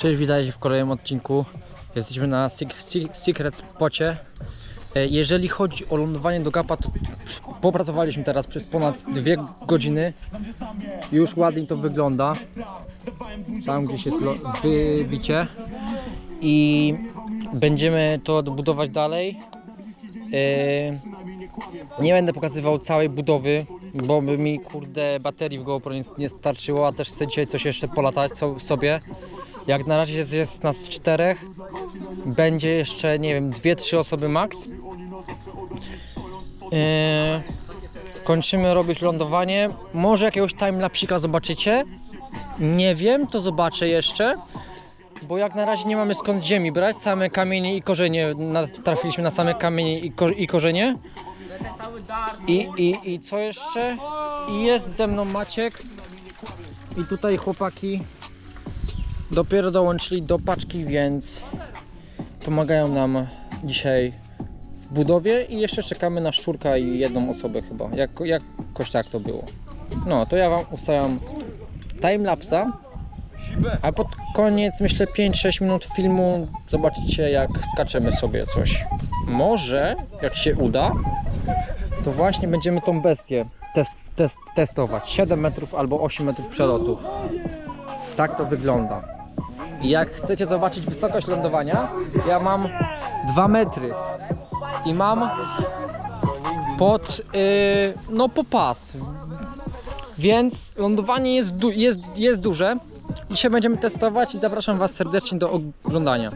Cześć, witajcie w kolejnym odcinku. Jesteśmy na Sec- Se- Secret Spocie. E, Jeżeli chodzi o lądowanie do gapa, to popracowaliśmy teraz przez ponad dwie godziny. Już ładnie to wygląda. Tam gdzieś jest wybicie. I będziemy to budować dalej. E, Nie będę pokazywał całej budowy, bo by mi kurde baterii w GoPro nie, starczyło, a też chcę dzisiaj coś jeszcze polatać so, sobie. Jak na razie jest, jest nas czterech, będzie jeszcze, nie wiem, dwie, trzy osoby max. Yy, kończymy robić lądowanie. Może jakiegoś timelapsika zobaczycie. Nie wiem, to zobaczę jeszcze. Bo jak na razie nie mamy skąd ziemi brać, same kamienie i korzenie, trafiliśmy na same kamienie i, ko, i korzenie. I, i, I co jeszcze? I jest ze mną Maciek. I tutaj chłopaki dopiero dołączyli do paczki, więc pomagają nam dzisiaj w budowie i jeszcze czekamy na szczurka i jedną osobę chyba. Jak, jakoś tak to było. No, to ja wam ustawiam timelapsa. A pod koniec, myślę, 5-6 minut filmu zobaczycie jak skaczemy sobie coś. Może, jak się uda, to właśnie będziemy tą bestię test, test, testować. 7 metrów albo 8 metrów przelotu. Tak to wygląda. Jak chcecie zobaczyć wysokość lądowania, ja mam 2 metry i mam pod, yy, no po pas. Więc lądowanie jest, du- jest, jest duże. Dzisiaj będziemy testować i zapraszam Was serdecznie do oglądania.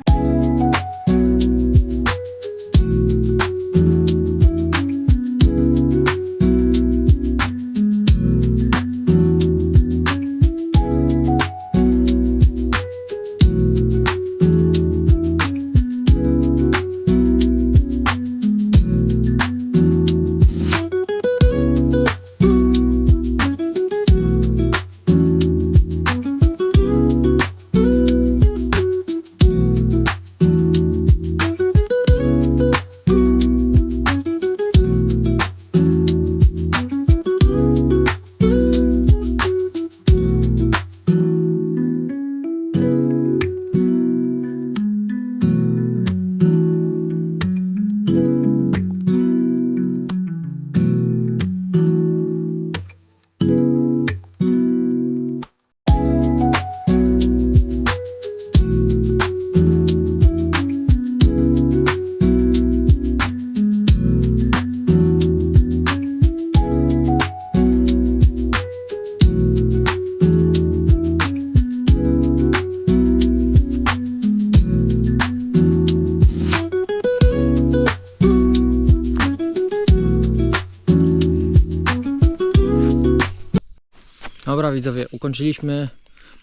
Widzowie, ukończyliśmy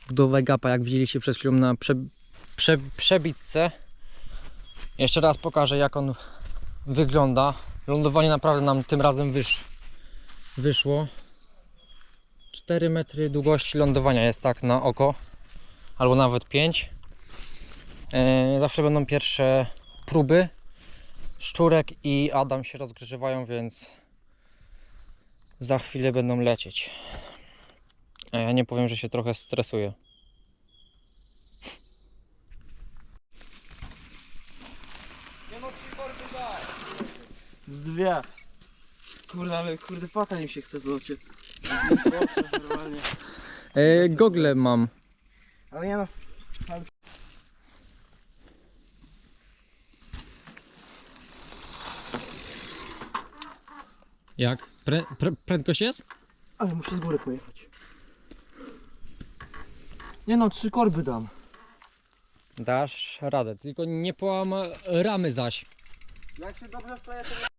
budowę gapa, jak widzieliście przed chwilą na prze, prze, przebitce. Jeszcze raz pokażę jak on wygląda. Lądowanie naprawdę nam tym razem wysz, wyszło. 4 metry długości lądowania jest tak na oko, albo nawet 5. E, zawsze będą pierwsze próby. Szczurek i Adam się rozgrzewają, więc za chwilę będą lecieć. A ja nie powiem, że się trochę stresuję. Z dwie. Kurde, ale kurde pata mi się chce w locie. Normalnie. E, gogle mam. Ale nie no. Jak? Pre, pre, prędkość jest? Ale muszę z góry pojechać. Nie no, trzy korby dam. Dasz radę, tylko nie połam ramy zaś. Jak się dobrze wkleję, to...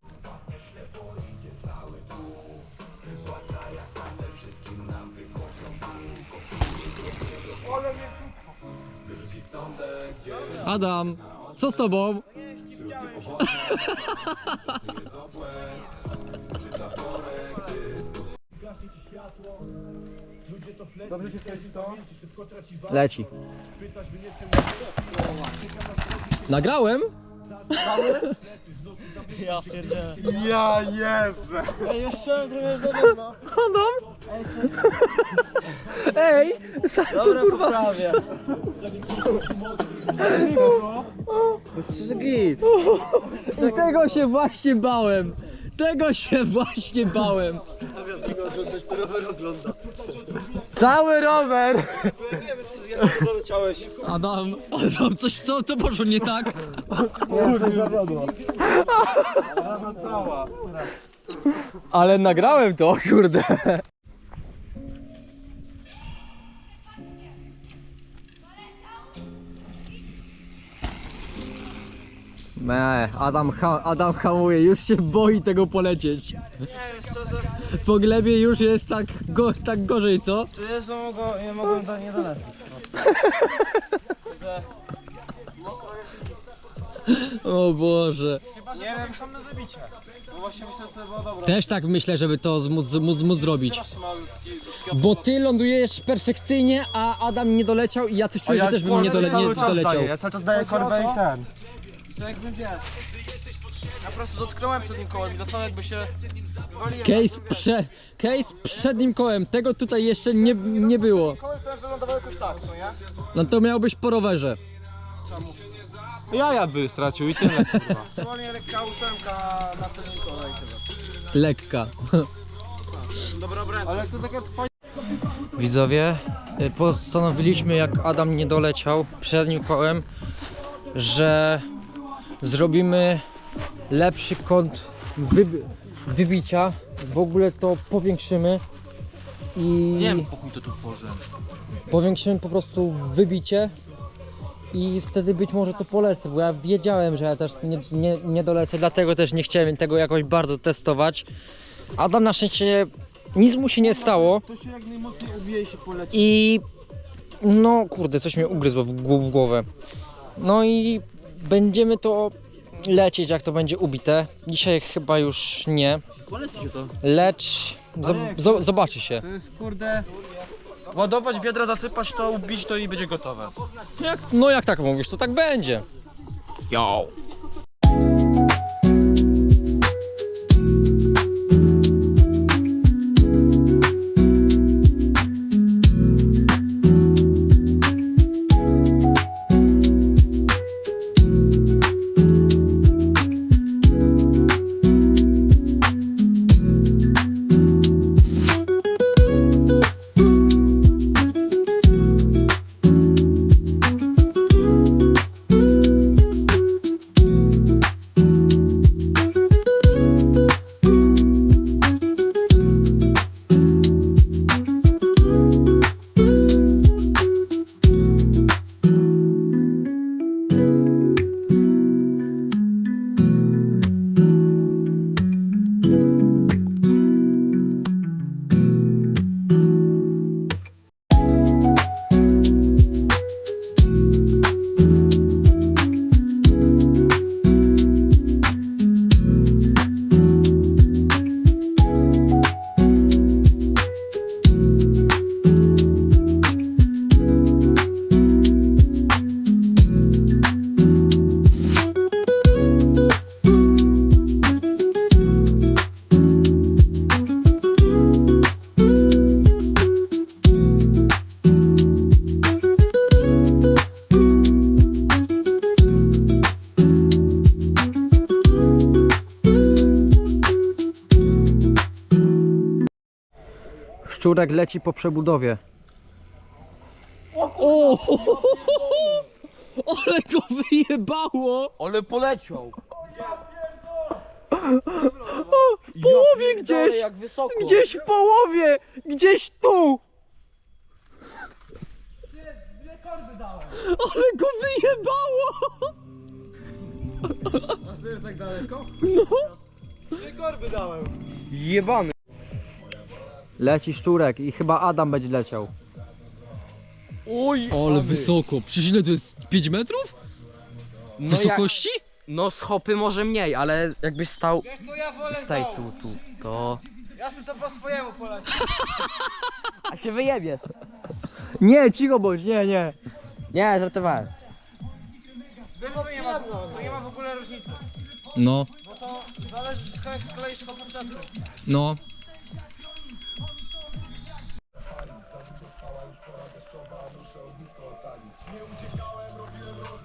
Adam, co z tobą? Dobrze się wkręci to? Leci. Nagrałem? Ja pierdzielę. Ja jebę. Ej, jeszcze trochę za wolno. Adam? Ej, sam to Dobra, kurwa. poprawię. I tego się właśnie bałem. Tego się właśnie bałem. Cały rower. Adam, Adam, coś co, co poszło nie tak? Ale nagrałem to, kurde. Me, Adam, ha, Adam hamuje, już się boi tego polecieć. Nie wiem, szczerze, Po glebie już jest tak, go, tak gorzej, co? czuję, że mogą, nie mogłem do, nie dolecieć. Że, O Boże. nie wiem, sam na wybicie. Bo właśnie myślę, że to było dobre. Też tak myślę, żeby to móc, móc, móc zrobić. Strasznie malutki, Bo ty lądujesz perfekcyjnie, a Adam nie doleciał i ja coś czuję, że też bym nie, dole, nie doleciał. Ja cały czas daję korbę i ten. Co jakbym wie. Ja po prostu dotknąłem przed nim kołem i do tego jakby się wywaliłem. Case, prze, case przed nim kołem, tego tutaj jeszcze nie, nie było. Kołem to wylądował jakoś tak, co nie? No to miał być po rowerze. Czemu? Jaja by stracił i tyle kurwa. Aktualnie lekka ósemka na tylnym kole i tyle. Lekka. Dobra obręcz. Ale to takie fajne. Widzowie, y, postanowiliśmy jak Adam nie doleciał przednim kołem, że zrobimy lepszy kąt wybi- wybicia. W ogóle to powiększymy i Nie wiem, pokój to tu położę. powiększymy po prostu wybicie i wtedy być może to polecę, bo ja wiedziałem, że ja też nie, nie, nie dolecę, dlatego też nie chciałem tego jakoś bardzo testować. Adam na szczęście nic mu się nie stało. To się jak najmocniej ubije i się poleci. I no kurde, coś mnie ugryzło w, gł- w głowę. No i będziemy to lecieć, jak to będzie ubite. Dzisiaj chyba już nie, Poleci się to. lecz zob- zo- zobaczy się. To jest kurde... Ładować wiadra, zasypać to, ubić to i będzie gotowe. Jak, no jak tak mówisz, to tak będzie. Yo. Szczurek leci po przebudowie. O! Ale go wyjebało! Ale poleciał. W połowie gdzieś! jak wysoko. Gdzieś w połowie! Gdzieś tu! Ale go wyjebało! Serio tak daleko? No! Dwie korby dałem. Jebany. Leci szczurek i chyba Adam będzie leciał. Oj, Ale wysoko. Przecież ile to jest? 5 metrów? No, jak, Wysokości? no z hopy może mniej, ale jakbyś stał Wiesz co, ja wolę staj znowu. tu, tu, to... Ja sobie to po swojemu polecię. A się wyjebiesz. Nie, cicho bądź, nie, nie. Nie, żartowałem. Wiesz, to nie ma, to nie ma w ogóle różnicy. No. Bo to zależy z jak skleisz to portretu. No.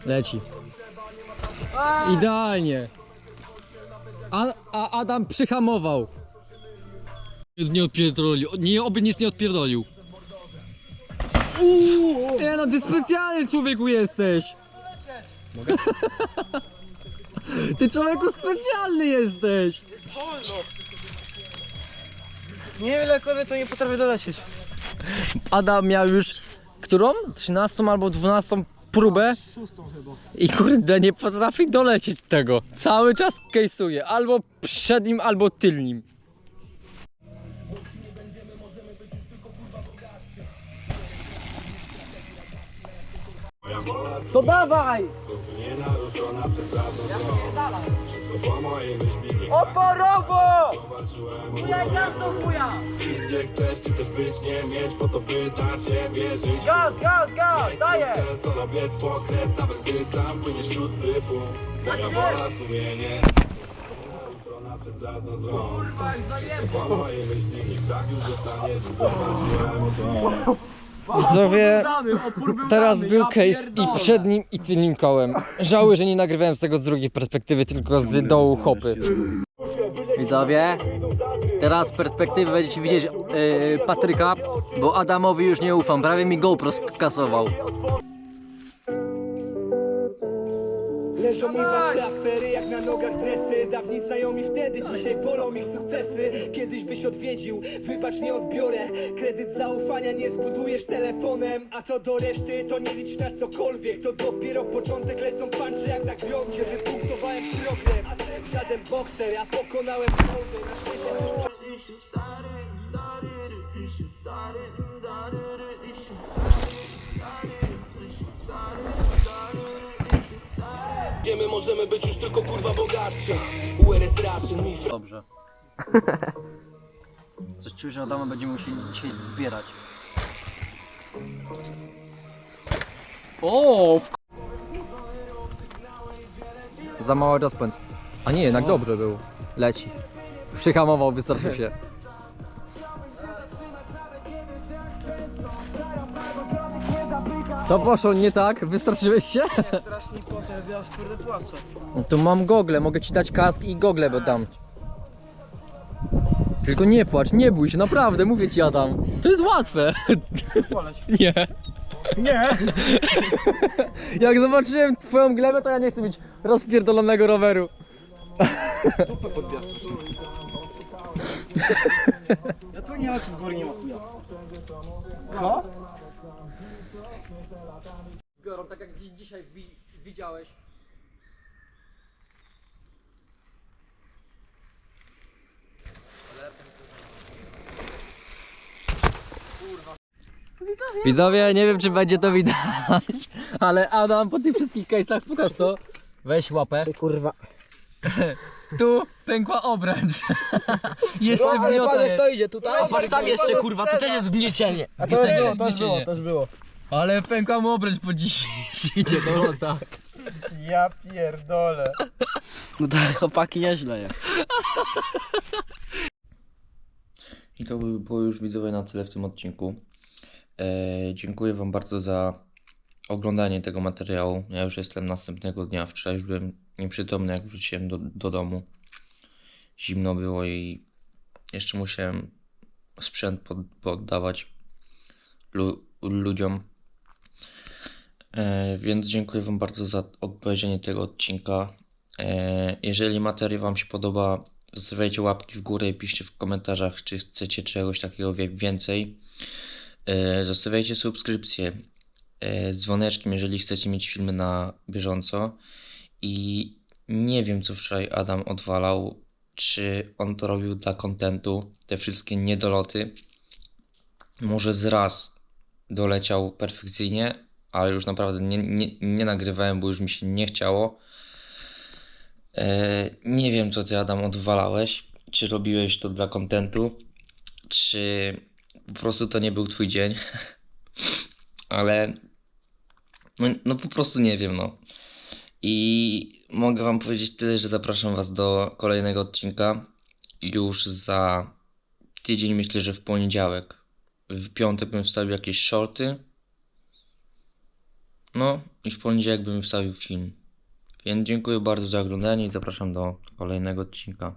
Leci. Idealnie. A, a Adam przyhamował. Nie odpierdolił. Nie, oby nic nie odpierdolił. Nie no, ty specjalny człowieku jesteś. Ty człowieku specjalny jesteś. Niewiele kurde to nie potrafię dolecieć. Adam miał już którą? 13 albo 12 próbę i kurde nie potrafi dolecieć tego. Cały czas case'uje, albo przednim, albo tylnim. To dawaj! Oporowo! Iść gdzie chcesz, czy też być nie mieć, po to pytać się, wierzyć. Gaz, gaz, gaz, daję! Chcę solo biec po kres, nawet gdy sam płyniesz wśród sypu. Moja wola, sumienie. Przed żadną złą. Po mojej myśli nikt tak już zostanie Zobaczyłem to Widzowie, teraz był case i przednim i tylnim kołem. Żałuję, że nie nagrywałem z tego z drugiej perspektywy, tylko z dołu hopy. Widzowie, teraz z perspektywy będziecie widzieć yy, Patryka, bo Adamowi już nie ufam, prawie mi GoPro skasował. Leżą mi wasze afery jak na nogach dresy. Dawni znajomi wtedy, dzisiaj bolą ich sukcesy. Kiedyś byś odwiedził, wybacz nie odbiorę. Kredyt zaufania nie zbudujesz telefonem. A co do reszty, to nie licz na cokolwiek. To dopiero początek, lecą pancze jak na grądzie Wypunktowałem progres, żaden bokser. Ja pokonałem hołdy, na szczęście już Możemy być już tylko kurwa bogatsi URS Russian, mi Dobrze. Coś czuję, że Adama będziemy musieli dzisiaj zbierać. O! W... Za mały rozpęd. A nie, jednak dobrze był. Leci. Przyhamował, wystarczył się. Co poszło nie tak? Wystarczyłeś się? Strasznie potem, ja aż kurde płaczę. No to mam gogle, mogę ci dać kask i gogle bo dam. Tylko nie płacz, nie bój się, naprawdę, mówię ci Adam. To jest łatwe. Nie. Nie. Jak zobaczyłem twoją glebę, to ja nie chcę mieć rozpierdolonego roweru. Ja tu nie ma z góry nie ma chuja. Co? Biorą tak jak dzisiaj widziałeś. Widzowie, nie wiem czy będzie to widać, ale Adam po tych wszystkich case'ach pokaż to. Weź łapę. Kurwa. Tu pękła obręcz. Jeszcze No, ale wgniota patrz jest. to idzie tutaj. A patrz tam jeszcze kurwa, tu też jest zgniecienie. A to już też było, jest to już było, to już było. Ale pękła mu obręcz po dziś. Idzie do lota. Ja pierdolę. No to chłopaki nieźle jest. I to by było już widzowie na tyle w tym odcinku. E, dziękuję Wam bardzo za oglądanie tego materiału. Ja już jestem następnego dnia. Wczoraj już byłem nieprzytomny, jak wróciłem do, do domu. Zimno było i jeszcze musiałem sprzęt pod, poddawać lu, ludziom. E, więc dziękuję Wam bardzo za obejrzenie tego odcinka. E, jeżeli materiał Wam się podoba, zostawiajcie łapki w górę i piszcie w komentarzach, czy chcecie czegoś takiego więcej. E, Zostawiajcie subskrypcję z dzwoneczkiem, jeżeli chcecie mieć filmy na bieżąco. I nie wiem, co wczoraj Adam odwalał, czy on to robił dla kontentu, te wszystkie niedoloty. Może z raz doleciał perfekcyjnie, ale już naprawdę nie, nie, nie nagrywałem, bo już mi się nie chciało. E, nie wiem, co ty Adam odwalałeś. Czy robiłeś to dla kontentu, czy po prostu to nie był twój dzień. Ale no, no po prostu nie wiem, no. I mogę Wam powiedzieć tyle, że zapraszam Was do kolejnego odcinka już za tydzień, myślę, że w poniedziałek. W piątek bym wstawił jakieś shorty. No i w poniedziałek bym wstawił film. Więc dziękuję bardzo za oglądanie i zapraszam do kolejnego odcinka.